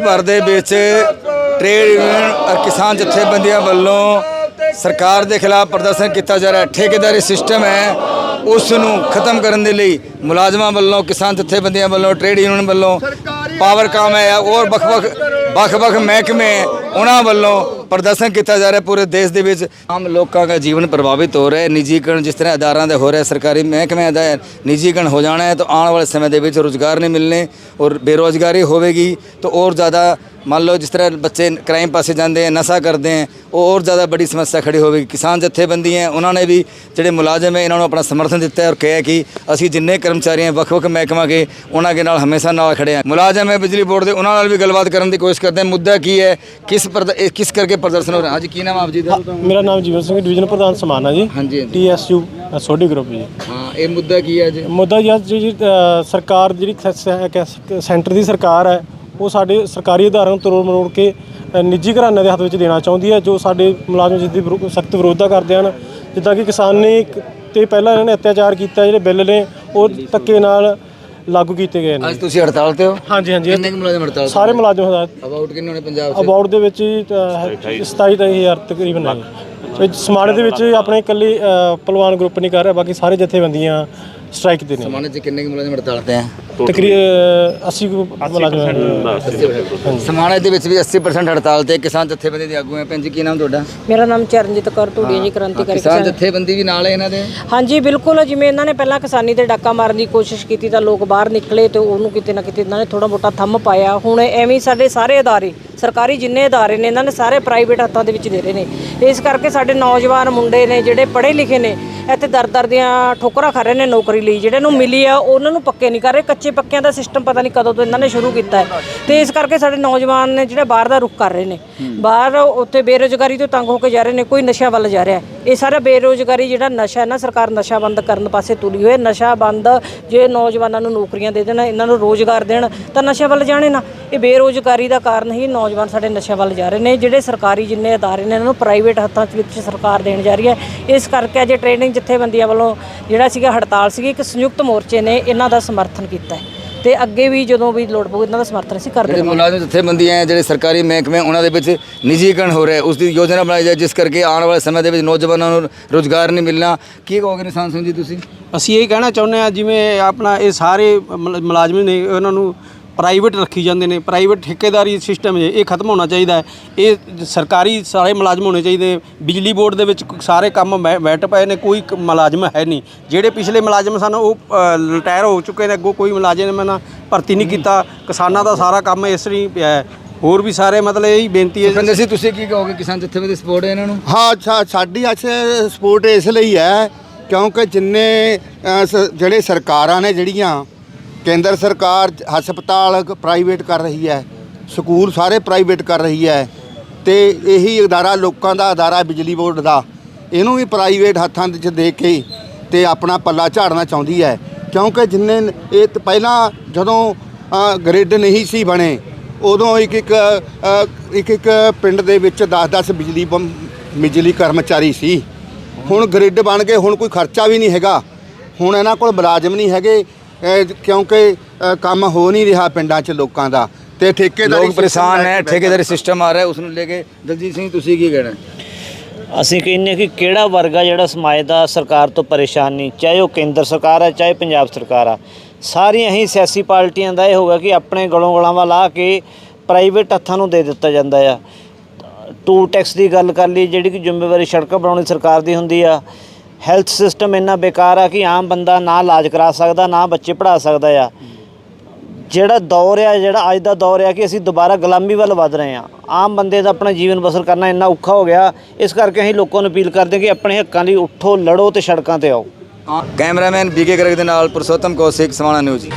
ਭਰ ਦੇ ਵਿੱਚ ਟ੍ਰੇਡ ਯੂਨੀਅਨ ਔਰ ਕਿਸਾਨ ਜਥੇਬੰਦੀਆਂ ਵੱਲੋਂ ਸਰਕਾਰ ਦੇ ਖਿਲਾਫ ਪ੍ਰਦਰਸ਼ਨ ਕੀਤਾ ਜਾ ਰਿਹਾ। ਹੈ ਠੇਕੇਦਾਰੀ ਸਿਸਟਮ ਹੈ ਉਸ ਨੂੰ ਖਤਮ ਕਰਨ ਦੇ ਲਈ ਮੁਲਾਜ਼ਮਾਂ ਵੱਲੋਂ, ਕਿਸਾਨ ਜਥੇਬੰਦੀਆਂ ਵੱਲੋਂ ਟ੍ਰੇਡ ਯੂਨੀਅਨ ਵੱਲੋਂ ਪਾਵਰ ਕਾਮ ਹੈ ਔਰ ਵੱਖ-ਵੱਖ ਵੱਖ-ਵੱਖ ਮਹਿਕਮੇ ਉਹਨਾਂ ਵੱਲੋਂ ਪ੍ਰਦਰਸ਼ਨ ਕੀਤਾ ਜਾ ਰਿਹਾ ਪੂਰੇ ਦੇਸ਼ ਦੇ ਵਿੱਚ। ਆਮ ਲੋਕਾਂ ਦਾ ਜੀਵਨ ਪ੍ਰਭਾਵਿਤ ਹੋ ਰਿਹਾ ਹੈ। ਨਿੱਜੀਕਰਨ ਜਿਸ ਤਰ੍ਹਾਂ ਅਦਾਰਾਂ ਦੇ ਹੋ ਰਿਹਾ, ਸਰਕਾਰੀ ਮਹਿਕਮਿਆਂ ਦਾ ਨਿੱਜੀਕਰਨ ਹੋ ਜਾਣਾ ਹੈ ਤਾਂ ਆਉਣ ਵਾਲੇ ਸਮੇਂ ਦੇ ਵਿੱਚ ਰੁਜ਼ਗਾਰ ਨਹੀਂ ਮਿਲਨੇ ਔਰ ਬੇਰੋਜ਼ਗਾਰੀ ਹੋਵੇਗੀ ਤਾਂ ਔਰ ਜ਼ਿਆਦਾ ਮੰਨ ਲਓ ਜਿਸ ਤਰ੍ਹਾਂ ਬੱਚੇ ਕ੍ਰਾਈਮ ਪਾਸੇ ਜਾਂਦੇ हैं ਨਸ਼ਾ ਕਰਦੇ हैं ਉਹ ਔਰ ਜ਼ਿਆਦਾ ਬੜੀ ਸਮੱਸਿਆ ਖੜੀ ਹੋਵੇਗੀ। ਕਿਸਾਨ ਜਥੇਬੰਦੀਆਂ ਉਹਨਾਂ ਨੇ ਵੀ ਜਿਹੜੇ ਮੁਲਾਜ਼ਮ ਹੈ ਇਹਨਾਂ ਨੂੰ ਆਪਣਾ ਸਮਰਥਨ ਦਿੱਤਾ ਹੈ ਔਰ ਕਿਹਾ ਕਿ ਅਸੀਂ ਜਿੰਨੇ ਕਰਮਚਾਰੀ ਹੈ ਵੱਖ-ਵੱਖ ਮਹਿਕਮਾ ਕੇ ਉਹਨਾਂ ਦੇ ਨਾਲ ਹਮੇਸ਼ਾ ਨਾਲ ਖੜੇ ਹਾਂ। ਮੁਲਾਜ਼ਮ ਹੈ ਬਿਜਲੀ ਬੋਰਡ ਦੇ ਉਹਨਾਂ ਨਾਲ ਵੀ ਗੱਲਬਾਤ ਕਰਨ ਦੀ ਕੋਸ਼ਿਸ਼ ਕਰਦੇ ਹਾਂ। ਮੁੱਦਾ ਕੀ ਹੈ ਕਿਸ ਕਿਸ ਕਰਕੇ ਪ੍ਰਦਰਸ਼ਨ ਹੋ ਰਿਹਾ? ਅੱਜ ਕੀ ਨਾਮ ਆਪ ਜੀ ਦਾ? ਮੇਰਾ ਨਾਮ ਜੀਵਨ ਸਿੰਘ ਡਿਵੀਜ਼ਨ ਪ੍ਰਧਾਨ ਸਮਾਨਾ ਜੀ। ਹਾਂਜੀ ਟੀਐਸਯੂ ਸੋਢੀ ਗਰੁੱਪ ਜੀ। ਹਾਂ ਇਹ ਮੁੱਦਾ ਕੀ ਹੈ ਅੱਜ? ਮੁੱਦਾ ਜੀ ਜੀ ਸਰਕਾਰ ਜਿਹੜੀ ਸੈਂਟਰ ਦੀ ਸਰਕਾਰ ਹੈ ਉਹ ਸਾਡੇ ਸਰਕਾਰੀ ਅਦਾਰਿਆਂ ਨੂੰ ਤਰੋੜ ਮਰੋੜ ਕੇ ਨਿੱਜੀ ਘਰਾਣਿਆਂ ਦੇ ਹੱਥ ਵਿੱਚ ਦੇਣਾ ਚਾਹੁੰਦੀ ਹੈ ਜੋ ਸਾਡੇ ਮੁਲਾਜ਼ਮ ਜਿਸ ਦੀ ਸਖਤ ਵਿਰੋਧਤਾ ਕਰਦੇ ਹਨ। ਜਿੱਦਾਂ ਕਿ ਕਿਸਾਨੀ ਕ- ਤੇ ਪਹਿਲਾਂ ਇਹਨਾਂ ਨੇ ਅਤਿਆਚਾਰ ਕੀਤਾ ਜਿਹੜੇ ਬਿੱਲ ਨੇ ਉਹ ਧੱਕੇ ਨਾਲ ਲਾਗੂ ਕੀਤੇ ਗਏ ਨੇ। ਅੱਜ ਤੁਸੀਂ ਹੜਤਾਲ ਤੇ ਹੋ? ਹਾਂਜੀ ਹਾਂਜੀ। ਕਿੰਨੇ ਕੁ ਮੁਲਾਜ਼ਮ ਹੜਤਾਲ ਸਾਰੇ ਮੁਲਾਜ਼ਮ ਹਦਾਇਤ ਅਬਾਊਟ ਕਿੰਨੇ ਹੋਣੇ ਪੰਜਾਬ 'ਚ? ਅਵਾਰਡ ਦੇ ਵਿੱਚ ਹੀ, ਅ, 27000 ਤਕਰੀਬਨ ਹੈ ਵਿੱਚ ਸਮਾਣੇ ਦੇ ਵਿੱਚ ਆਪਣੇ ਇਕੱਲੀ ਪਹਿਲਵਾਨ ਗਰੁੱਪ ਨਹੀਂ ਕਰ ਰਿਹਾ ਬਾਕੀ ਸਾਰੇ ਜਥੇਬੰਦੀਆਂ ਸਟ੍ਰਾਈਕ ਤੇ ਨੇ ਸਮਾਨੇ 'ਚ ਕਿੰਨੇ ਕੁ ਮੁਲਾਜ਼ਮ ਹੜਤਾਲ ਤੇ ਹੈ ਤਕਰੀਬਨ 80 ਕੁ ਮੁਲਾਜ਼ਮ ਦੇ ਵਿੱਚ ਵੀ 80% ਹੜਤਾਲ ਤੇ ਕਿਸਾਨ ਜਥੇਬੰਦੀ ਦੇ ਆਗੂ ਹੈ। ਭੈਣ ਜੀ ਕੀ ਨਾਮ ਤੁਹਾਡਾ? ਮੇਰਾ ਨਾਮ ਚਰਨਜੀਤ ਕੌਰ ਧੂੜੀਆ ਜੀ ਕ੍ਰਾਂਤੀਕਾਰੀ ਕਿਸਾਨ ਕਿਸਾਨ। ਜਥੇਬੰਦੀ ਵੀ ਨਾਲ ਹੈ ਇਹਨਾਂ ਦੇ? ਹਾਂਜੀ ਬਿਲਕੁਲ। ਜਿਵੇਂ ਇਹਨਾਂ ਨੇ ਪਹਿਲਾਂ ਕਿਸਾਨੀ ਤੇ ਡਾਕਾ ਮਾਰਨ ਦੀ ਕੋਸ਼ਿਸ਼ ਕੀਤੀ ਤਾਂ ਲੋਕ ਬਾਹਰ ਨਿਕਲੇ ਤੇ ਉਹਨੂੰ ਕਿਤੇ ਨਾ ਕਿਤੇ ਇਹਨਾਂ ਨੇ ਥੋੜਾ ਮੋਟਾ ਥੰਮ ਪਾਇਆ। ਹੁਣ ਐਵੇਂ ਹੀ ਸਾਡੇ ਸਾਰੇ ਅਦਾਰੇ ਸਰਕਾਰੀ ਜਿੰਨੇ ਅਦਾਰੇ ਨੇ ਇਹਨਾਂ ਨੇ ਸਾਰੇ ਪ੍ਰਾਈਵੇਟ ਹੱਥਾਂ ਦੇ ਵਿੱਚ ਦੇ ਰਹੇ ਨੇ। ਇਸ ਕਰਕੇ ਸਾਡੇ ਨੌਜਵਾਨ ਮੁੰਡੇ ਨੇ ਜਿਹੜੇ ਪੜ੍ਹੇ ਲਿਖੇ ਨੇ ਇੱਥੇ ਦਰ ਦਰ ਦੀਆਂ ਠੋਕਰਾਂ ਖਾ ਰਹੇ ਨੇ ਨੌਕਰੀ ਲਈ। ਜਿਹੜੇ ਨੂੰ ਮਿਲੀ ਆ ਉਹਨਾਂ ਨੂੰ ਪੱਕੇ ਨਹੀਂ ਕਰ ਰਹੇ। ਕੱਚੇ ਪੱਕਿਆਂ ਦਾ ਸਿਸਟਮ ਪਤਾ ਨਹੀਂ ਕਦੋਂ ਤੋਂ ਇਹਨਾਂ ਨੇ ਸ਼ੁਰੂ ਕੀਤਾ ਹੈ। ਤੇ ਇਸ ਕਰਕੇ ਸਾਡੇ ਨੌਜਵਾਨ ਨੇ ਜਿਹੜੇ ਬਾਹਰ ਦਾ ਰੁਖ ਕਰ ਰਹੇ ਨੇ। ਬਾਹਰ ਉੱਥੇ ਬੇਰੋਜ਼ਗਾਰੀ ਤੋਂ ਤੰਗ ਹੋ ਕੇ ਜਾ ਰਹੇ ਨੇ ਕੋਈ ਨਸ਼ਾ ਵੱਲ ਜਾ ਰਿਹਾ ਹੈ। ਇਹ ਸਾਰਾ ਬੇਰੋਜ਼ਗਾਰੀ ਜਿਹੜਾ ਨਸ਼ਾ ਹੈ ਨਾ, ਸਰਕਾਰ ਨਸ਼ਾ ਬੰਦ ਕਰਨ ਪਾਸੇ ਤੁਲੀ ਹੋਏ ਨਸ਼ਾ ਬੰਦ ਜੇ ਨੌਜਵਾਨਾਂ ਨੂੰ ਨੌਕਰੀਆਂ ਦੇ ਦੇਣ, ਇਹਨਾਂ ਨੂੰ ਰੋਜ਼ਗਾਰ ਦੇਣ, ਤਾਂ ਨਸ਼ਾ ਵੱਲ ਜਾਣੇ ਨਾ। ਇਹ ਬੇਰੋਜ਼ਗਾਰੀ ਦਾ ਕਾਰਨ ਹੀ ਨੌਜਵਾਨ ਸਾਡੇ ਨਸ਼ਾ ਵੱਲ ਜਾ ਰਹੇ ਨੇ। ਜਿਹੜੇ ਸਰਕਾਰੀ ਜਿੰਨੇ ਅਦਾਰੇ ਨੇ, ਇਹਨਾਂ ਨੂੰ ਪ੍ਰਾਈਵੇਟ ਹੱਥਾਂ ਵਿੱਚ ਸਰਕਾਰ ਦੇਣ ਜਾ ਰਹੀ ਹੈ। ਇਸ ਕਰਕੇ ਅਜੇ ਟ੍ਰੇਨਿੰਗ ਜਥੇਬੰਦੀਆਂ ਵੱਲੋਂ ਜਿਹੜਾ ਸੀਗਾ ਹੜਤਾਲ ਸੀਗੀ, ਇੱਕ ਸੰਯੁਕਤ ਮੋਰਚੇ ਨੇ ਇਹਨਾਂ ਦਾ ਸਮਰਥਨ ਕੀਤਾ ਹੈ। ਤੇ ਅੱਗੇ ਵੀ ਜਦੋਂ ਵੀ ਲੋੜ ਪਊ ਇਹਨਾਂ ਦਾ ਸਮਰਥਨ ਅਸੀਂ ਕਰਦੇ ਜਿਹੜੇ ਰਹਾਂਗੇ। ਮੁਲਾਜ਼ਮ ਜਥੇਬੰਦੀਆਂ ਹੈ ਜਿਹੜੇ ਸਰਕਾਰੀ ਮਹਿਕਮੇ ਉਹਨਾਂ ਦੇ ਵਿੱਚ ਨਿੱਜੀਕਰਨ ਹੋ ਰਿਹਾ ਹੈ। ਉਸ ਦੀ ਯੋਜਨਾ ਬਣਾਈ ਜਾਏ ਜਿਸ ਕਰਕੇ ਆਉਣ ਵਾਲੇ ਸਮੇਂ ਦੇ ਵਿੱਚ ਨੌਜਵਾਨਾਂ ਨੂੰ ਰੋਜ਼ਗਾਰ ਨਹੀਂ ਮਿਲਣਾ। ਕੀ ਕਹੋਗੇ ਨਿਸ਼ਾਨ ਸਿੰਘ ਜੀ ਤੁਸੀਂ? ਅਸੀਂ ਇਹ ਕਹਿਣਾ ਚਾਹੁੰਦੇ ਆ ਜਿਵੇਂ ਆਪਣਾ ਇਹ ਸਾਰੇ ਮੁਲ- ਮੁਲਾਜ਼ਮ ਨੇ ਉਹਨਾਂ ਨੂੰ ਪ੍ਰਾਈਵੇਟ ਰੱਖੀ ਜਾਂਦੇ ਨੇ ਪ੍ਰਾਈਵੇਟ ਠੇਕੇਦਾਰੀ ਸਿਸਟਮ ਹੈ ਇਹ ਖਤਮ ਹੋਣਾ ਚਾਹੀਦਾ ਹੈ ਇਹ ਸਰਕਾਰੀ ਸਾਰੇ ਮੁਲਾਜ਼ਮ ਹੋਣੇ ਚਾਹੀਦੇ ਬਿਜਲੀ ਬੋਰਡ ਦੇ ਵਿੱਚ ਸਾਰੇ ਕੰਮ ਬੈਠ ਪਏ ਨੇ ਕੋਈ ਮੁਲਾਜ਼ਮ ਹੈ ਨਹੀਂ। ਜਿਹੜੇ ਪਿਛਲੇ ਮੁਲਾਜ਼ਮ ਸਨ ਉਹ ਰਿਟਾਇਰ ਹੋ ਚੁੱਕੇ ਨੇ ਅੱਗੋਂ ਕੋਈ ਮੁਲਾਜ਼ਮ ਨਾ ਭਰਤੀ ਨਹੀਂ ਕੀਤਾ ਕਿਸਾਨਾਂ ਦਾ ਸਾਰਾ ਕੰਮ ਇਸ ਲਈ ਪਿਆ ਹੈ। ਹੋਰ ਵੀ ਸਾਰੇ ਮਤਲਬ ਇਹੀ ਬੇਨਤੀ ਹੈ ਸਿੰਘ ਤੁਸੀਂ ਕੀ ਕਹੋਗੇ ਕਿਸਾਨ ਜਥੇਬੰਦੀ ਸਪੋਰਟ ਹੈ ਇਹਨਾਂ ਨੂੰ? ਹਾਂ ਸਾ- ਸਾਡੀ ਅੱਜ ਸਪੋਰਟ ਇਸ ਲਈ ਹੈ ਕਿਉਂਕਿ ਜਿੰਨੇ ਜਿਹੜੇ ਸਰਕਾਰਾਂ ਨੇ ਜਿਹੜੀਆਂ ਕੇਂਦਰ ਸਰਕਾਰ ਹਸਪਤਾਲ ਪ੍ਰਾਈਵੇਟ ਕਰ ਰਹੀ ਹੈ, ਸਕੂਲ ਸਾਰੇ ਪ੍ਰਾਈਵੇਟ ਕਰ ਰਹੀ ਹੈ ਤੇ ਇਹੀ ਅਦਾਰਾ ਲੋਕਾਂ ਦਾ ਅਦਾਰਾ ਬਿਜਲੀ ਬੋਰਡ ਦਾ। ਇਹਨੂੰ ਵੀ ਪ੍ਰਾਈਵੇਟ ਹੱਥਾਂ ਦੇ ਵਿੱਚ ਦੇ ਕੇ ਤੇ ਆਪਣਾ ਪੱਲਾ ਝਾੜਨਾ ਚਾਹੁੰਦੀ ਹੈ, ਕਿਉਂਕਿ ਜਿੰਨੇ ਇਹ ਪਹਿਲਾਂ ਜਦੋਂ ਗ੍ਰਿਡ ਨਹੀਂ ਸੀ ਬਣੇ, ਉਦੋਂ ਇੱਕ ਇੱਕ ਇੱਕ ਇੱਕ ਪਿੰਡ ਦੇ ਵਿੱਚ 10-10 ਬਿਜਲੀ ਬੰਮ ਬਿਜਲੀ ਕਰਮਚਾਰੀ ਸੀ। ਹੁਣ ਗ੍ਰਿਡ ਬਣ ਗਏ ਹੁਣ ਕੋਈ ਖਰਚਾ ਵੀ ਨਹੀਂ ਹੈਗਾ। ਹੁਣ ਇਹਨਾਂ ਕੋਲ ਮੁਲਾਜ਼ਮ ਨਹੀਂ ਹੈਗੇ। ਕਿਉਂਕਿ ਅ, ਕੰਮ ਹੋ ਨਹੀਂ ਰਿਹਾ ਪਿੰਡਾਂ 'ਚ ਲੋਕਾਂ ਦਾ ਤੇ ਠੇਕੇਦਾਰੀ ਲੋਕ ਪਰੇਸ਼ਾਨ ਹੈ ਠੇਕੇਦਾਰੀ ਸਿਸਟਮ ਆ ਰਿਹਾ ਉਸ ਨੂੰ ਲੈ ਕੇ। ਦਲਜੀਤ ਸਿੰਘ ਤੁਸੀਂ ਕੀ ਕਹਿਣਾ? ਅਸੀਂ ਕਹਿੰਦੇ ਹਾਂ ਕਿ ਕਿਹੜਾ ਵਰਗ ਆ ਜਿਹੜਾ ਸਮਾਜ ਦਾ ਸਰਕਾਰ ਤੋਂ ਪਰੇਸ਼ਾਨ ਨਹੀਂ? ਚਾਹੇ ਉਹ ਕੇਂਦਰ ਸਰਕਾਰ ਹੈ ਚਾਹੇ ਪੰਜਾਬ ਸਰਕਾਰ ਆ। ਸਾਰੀਆਂ ਹੀ ਸਿਆਸੀ ਪਾਰਟੀਆਂ ਦਾ ਇਹ ਹੋਗਾ ਕਿ ਆਪਣੇ ਗਲੋਂ ਗਲਾਵਾਂ ਲਾ ਕੇ ਪ੍ਰਾਈਵੇਟ ਹੱਥਾਂ ਨੂੰ ਦੇ ਦਿੱਤਾ ਜਾਂਦਾ ਆ। ਟੂਲ ਟੈਕਸ ਦੀ ਗੱਲ ਕਰ ਲਈ ਜਿਹੜੀ ਕਿ ਜ਼ਿੰਮੇਵਾਰੀ ਸੜਕਾਂ ਬਣਾਉਣੀ ਸਰਕਾਰ ਦੀ ਹੁੰਦੀ ਆ। ਹੈਲਥ ਸਿਸਟਮ ਇੰਨਾ ਬੇਕਾਰ ਆ ਕਿ ਆਮ ਬੰਦਾ ਨਾ ਇਲਾਜ ਕਰਾ ਸਕਦਾ, ਨਾ ਬੱਚੇ ਪੜ੍ਹਾ ਸਕਦਾ ਆ। ਜਿਹੜਾ ਦੌਰ ਆ, ਜਿਹੜਾ ਅੱਜ ਦਾ ਦੌਰ ਆ ਕਿ ਅਸੀਂ ਦੁਬਾਰਾ ਗੁਲਾਮੀ ਵੱਲ ਵਧ ਰਹੇ ਆ। ਆਮ ਬੰਦੇ ਦਾ ਆਪਣਾ ਜੀਵਨ ਬਸਰ ਕਰਨਾ ਇੰਨਾ ਔਖਾ ਹੋ ਗਿਆ। ਇਸ ਕਰਕੇ ਅਸੀਂ ਲੋਕਾਂ ਨੂੰ ਅਪੀਲ ਕਰਦੇ ਹਾਂ ਕਿ ਆਪਣੇ ਹੱਕਾਂ ਲਈ ਉੱਠੋ, ਲੜੋ ਤੇ ਸੜਕਾਂ ਤੇ ਆਓ। ਕੈਮਰਾਮੈਨ ਬੀਕੇ ਗਰਗ ਦੇ ਨਾਲ ਪੁਰਸ਼ੋਤਮ ਕੌਸ਼ਿਕ, ਸਮਾਣਾ ਨਿਊਜ਼।